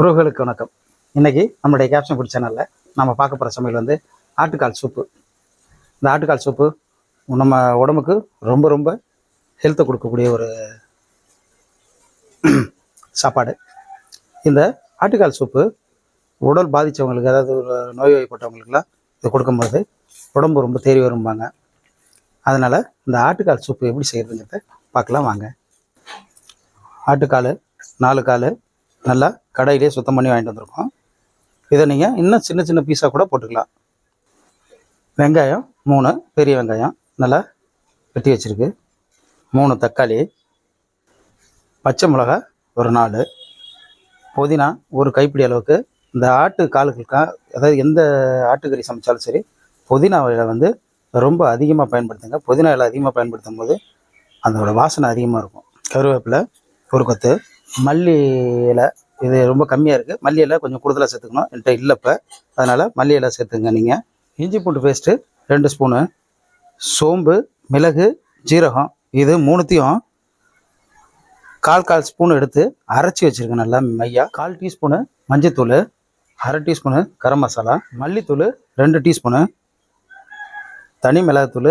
உறவுகளுக்கு வணக்கம். இன்றைக்கி நம்மளுடைய கேப்ஷன் ஃபுட் சேனலில் நம்ம பார்க்க போகிற சமையல் வந்து ஆட்டுக்கால் சூப்பு இந்த ஆட்டுக்கால் சூப்பு நம்ம உடம்புக்கு ரொம்ப ரொம்ப ஹெல்த்தை கொடுக்கக்கூடிய ஒரு சாப்பாடு. இந்த ஆட்டுக்கால் சூப்பு உடல் பாதித்தவங்களுக்கு அதாவது ஒரு நோய்வாய்ப்பட்டவங்களுக்குலாம் இது கொடுக்கும்போது உடம்பு ரொம்ப தேறி வரும்பாங்க. அதனால் இந்த ஆட்டுக்கால் சூப்பு எப்படி செய்கிறதுங்கிறத பார்க்கலாம் வாங்க. ஆட்டுக்கால் நாலு கால் நல்லா கடையிலே சுத்தம் பண்ணி வாங்கிட்டு வந்திருக்கோம். இதை நீங்கள் இன்னும் சின்ன சின்ன பீஸாக கூட போட்டுக்கலாம். வெங்காயம் மூணு பெரிய வெங்காயம் நல்லா வெட்டி வச்சுருக்கு. மூணு தக்காளி பச்சை மிளகா ஒரு நாலு. புதினா ஒரு கைப்பிடி அளவுக்கு. இந்த ஆட்டு காலுகளுக்கா அதாவது எந்த ஆட்டுக்கறி சமைச்சாலும் சரி புதினா இலை வந்து ரொம்ப அதிகமாக பயன்படுத்துங்க. புதினா இலை அதிகமாக பயன்படுத்தும் போது அதோட வாசனை அதிகமாக இருக்கும். கருவேப்பிலை ஒரு கொத்து மல்லி இலை இது ரொம்ப கம்மியாக இருக்குது மல்லி இலை கொஞ்சம் கூடுதலாக சேர்த்துக்கணும். என்கிட்ட இல்லை இப்போ. அதனால் மல்லி இலை சேர்த்துங்க நீங்கள் இஞ்சி பூண்டு பேஸ்ட்டு ரெண்டு ஸ்பூனு சோம்பு மிளகு ஜீரகம் இது மூணுத்தையும் கால் கால் ஸ்பூன் எடுத்து அரைச்சி வச்சுருக்கேன் நல்லா மையா. கால் டீஸ்பூனு மஞ்சத்தூள் அரை டீஸ்பூனு கரம் மசாலா மல்லித்தூள் ரெண்டு டீஸ்பூனு தனி மிளகாத்தூள்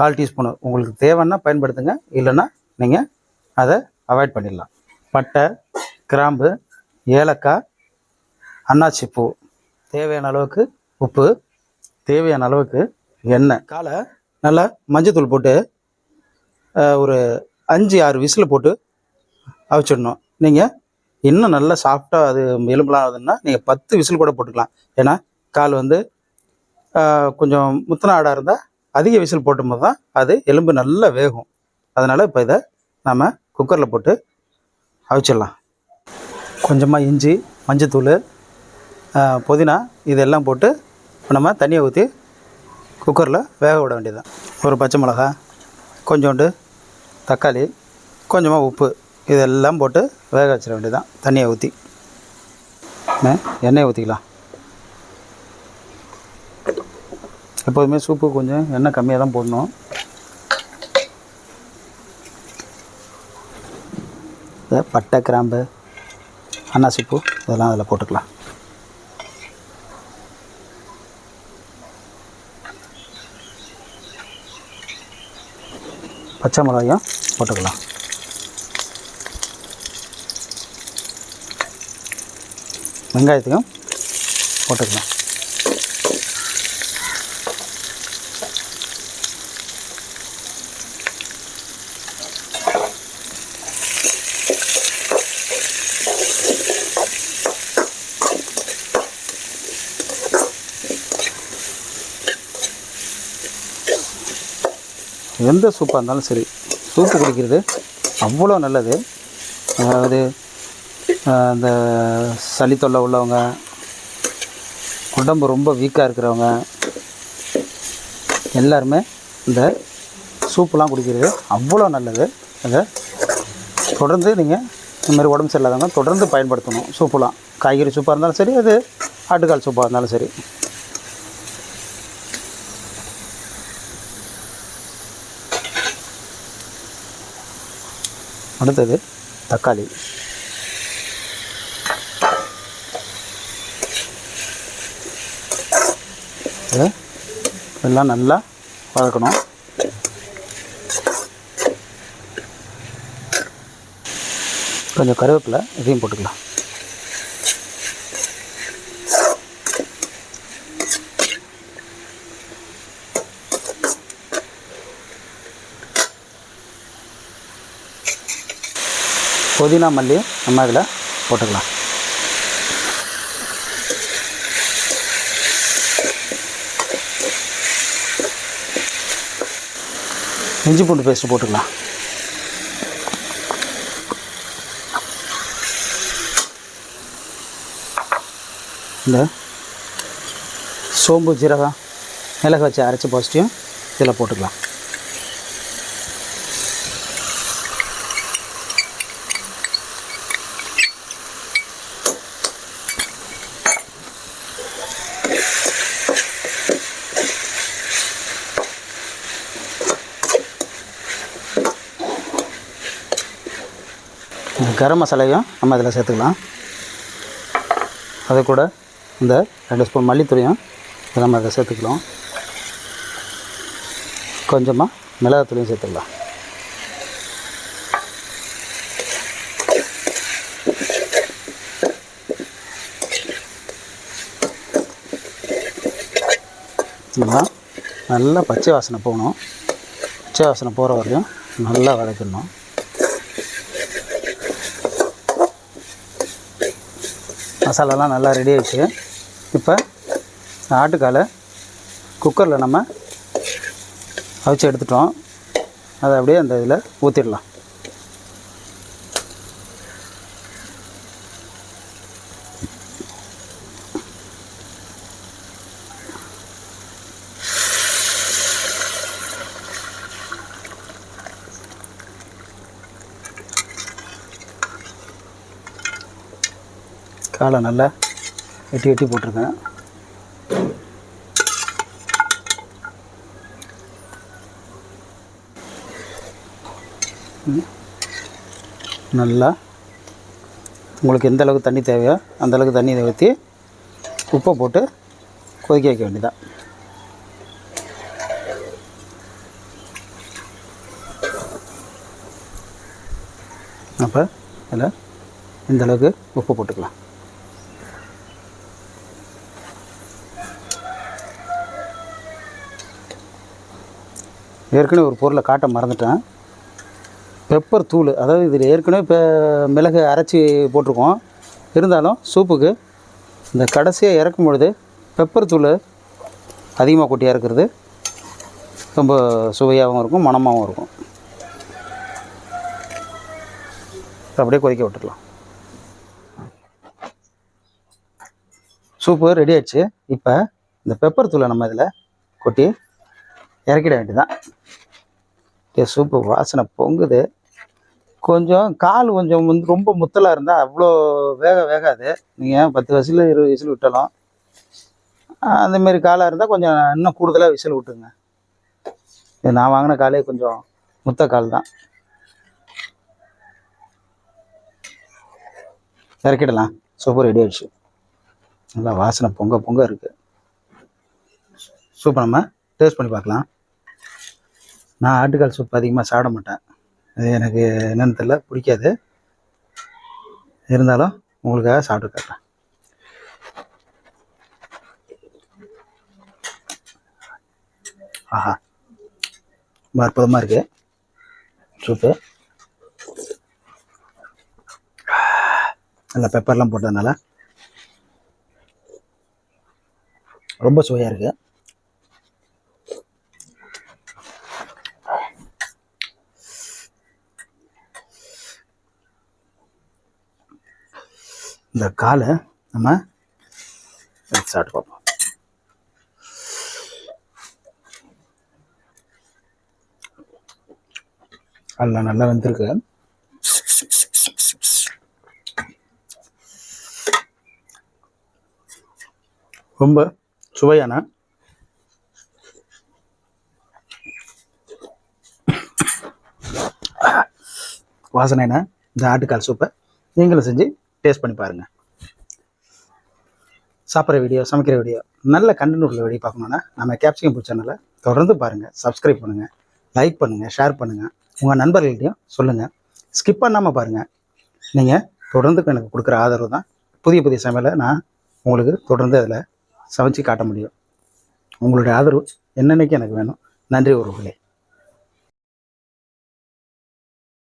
கால் டீஸ்பூனு உங்களுக்கு தேவைன்னா பயன்படுத்துங்க. இல்லைன்னா நீங்கள் அதை அவாய்ட் பண்ணிடலாம். பட்டை கிராம்பு ஏலக்காய் அன்னாச்சி பூ தேவையான அளவுக்கு உப்பு தேவையான அளவுக்கு எண்ணெய். காலை நல்லா மஞ்சத்தூள் போட்டு ஒரு அஞ்சு ஆறு விசில் போட்டு அவிச்சிடணும். நீங்கள் இன்னும் நல்லா சாஃப்டாக அது எலும்புலாம் ஆகுதுன்னா நீங்கள் பத்து விசில் கூட போட்டுக்கலாம். ஏன்னா கால் வந்து கொஞ்சம் முத்தன ஆடாக இருந்தால் அதிக விசில் போட்டும்போது தான் அது எலும்பு நல்லா வேகும். அதனால் இப்போ இதை நம்ம குக்கரில் போட்டு அவிச்சிடலாம். கொஞ்சமாக இஞ்சி மஞ்சத்தூள் புதினா இதெல்லாம் போட்டு நம்ம தண்ணியை ஊற்றி குக்கரில் வேக விட வேண்டியதுதான். ஒரு பச்சை மிளகா கொஞ்சோண்டு தக்காளி கொஞ்சமாக உப்பு இதெல்லாம் போட்டு வேக வச்சிட வேண்டியதுதான். தண்ணியை ஊற்றி எண்ணெயை ஊற்றிக்கலாம் எப்போதுமே சூப்பு கொஞ்சம் எண்ணெய் கம்மியாக தான் போடணும். இதை பட்டை கிராம்பு அன்னாசிப்பூ இதெல்லாம் அதில் போட்டுக்கலாம். பச்சை மிளகாயும் போட்டுக்கலாம். வெங்காயத்தையும் போட்டுக்கலாம். எந்த சூப்பாக இருந்தாலும் சரி சூப்பு குடிக்கிறது அவ்வளோ நல்லது. அதாவது அந்த இந்த சளி தொல்லை உள்ளவங்க உடம்பு ரொம்ப வீக்காக இருக்கிறவங்க எல்லாருமே இந்த சூப்புலாம் குடிக்கிறது அவ்வளோ நல்லது. அதை தொடர்ந்து நீங்கள் இந்த மாதிரி உடம்பு சரியில்லாதவங்க தொடர்ந்து பயன்படுத்தணும் சூப்புலாம். காய்கறி சூப்பாக இருந்தாலும் சரி அது ஆட்டுக்கால் சூப்பாக இருந்தாலும் சரி. அடுத்தது தக்காளி. இதை எல்லாம் நல்லா வதக்கணும். கொஞ்சம் கருவேப்பிலை இதையும் போட்டுக்கலாம். புதினா மல்லியும் நம்ம இதில் போட்டுக்கலாம். இஞ்சி பூண்டு பேஸ்ட் போட்டுக்கலாம். இந்த சோம்பு ஜீரகம் மிளகு வச்சு அரைச்சி பாசிட்டியும் இதில் போட்டுக்கலாம். கரம் மசாலையும் நம்ம அதில் சேர்த்துக்கலாம். அது கூட இந்த ரெண்டு ஸ்பூன் மல்லித்தூளையும் நம்ம அதை சேர்த்துக்கலாம். கொஞ்சமாக மிளகாத்தூளையும் சேர்த்துக்கலாம். இதெல்லாம் நல்லா பச்சை வாசனை போகணும். பச்சை வாசனை போகிற வரையும் நல்லா வதக்கணும் மசாலாலாம் நல்லா ரெடி ஆகிடுச்சு இப்போ ஆட்டுக்காலை குக்கரில் நம்ம அவிச்சு எடுத்துட்டோம். அதை அப்படியே அந்த இதில் ஊற்றிடலாம் காலை நல்லா வெட்டி வெட்டி போட்டிருக்கேன். நல்லா. உங்களுக்கு எந்த அளவுக்கு தண்ணி தேவையோ அந்த அளவுக்கு தண்ணி ஊற்றி உப்பை போட்டு கொதிக்க வைக்க வேண்டியதான் அப்போ இதில் இந்த அளவுக்கு உப்பு போட்டுக்கலாம். ஏற்கனவே ஒரு பொருளை காட்ட மறந்துட்டேன். பெப்பர் தூள் அதாவது இதில் ஏற்கனவே இப்போ மிளகு அரைச்சி போட்டிருக்கோம். இருந்தாலும் சூப்புக்கு இந்த கடைசியாக இறக்கும் பொழுது பெப்பர் தூள் அதிகமாக கொட்டி இறக்குறது ரொம்ப சுவையாகவும் இருக்கும் மணமாகவும் இருக்கும். அப்படியே கொதிக்க விட்டுடலாம். சூப்பு ரெடி ஆயிடுச்சு. இப்போ இந்த பெப்பர் தூளை நம்ம இதில் கொட்டி இறக்கிட வேண்டியதான் சூப்பு வாசனை பொங்குது. கொஞ்சம் கால் கொஞ்சம் வந்து ரொம்ப முத்தலாக இருந்தால் அவ்வளோ வேக வேகாது. நீங்கள் பத்து வயசில் இருபது விசில் விட்டாலும். அந்தமாரி காலாக இருந்தால் கொஞ்சம் இன்னும் கூடுதலாக விசில் விட்டுங்க இது நான் வாங்கின காலே கொஞ்சம் முத்த கால் தான். இறக்கிடலாம். சூப்பர் ரெடி ஆயிடுச்சு. நல்லா வாசனை பொங்க பொங்க இருக்குது சூப்பர் நம்ம டேஸ்ட் பண்ணி பார்க்கலாம். நான் ஆட்டுக்கால் சூப் அதிகமாக சாப்பிட மாட்டேன். அது எனக்கு என்னன்னு தெரியல பிடிக்காது. இருந்தாலும் உங்களுக்காக சாப்பிட்டு காட்டுறேன். ஆஹா. ரொம்ப அற்புதமாக இருக்குது சூப்பு. நல்லா பெப்பர்லாம் போட்டதுனால ரொம்ப சுவையாக இருக்குது இந்த காலை நம்ம சாப்பிட்டு பார்ப்போம். நல்லா நல்லா வெந்திருக்கு. ரொம்ப சுவையான வாசனைனா இந்த ஆட்டுக்கால் சூப்பை நீங்களும் செஞ்சு டேஸ்ட் பண்ணி பாருங்கள் சாப்பிட்ற வீடியோ சமைக்கிற வீடியோ நல்ல கண்டென்ட் உள்ள வீடியோ பார்க்கணுன்னா நம்ம கேப்சிகம் பூ சேனலை தொடர்ந்து பாருங்கள் சப்ஸ்கிரைப் பண்ணுங்கள் லைக் பண்ணுங்கள் ஷேர் பண்ணுங்கள் உங்கள் நண்பர்கள்ட்டையும் சொல்லுங்கள் ஸ்கிப் பண்ணாமல் பாருங்கள் நீங்கள் தொடர்ந்து எனக்கு கொடுக்குற ஆதரவு தான் புதிய புதிய சமையலை நான் உங்களுக்கு தொடர்ந்து அதில் சமைச்சு காட்ட முடியும். உங்களுடைய ஆதரவு என்னென்னைக்கு எனக்கு வேணும்? நன்றி உறவுகளே.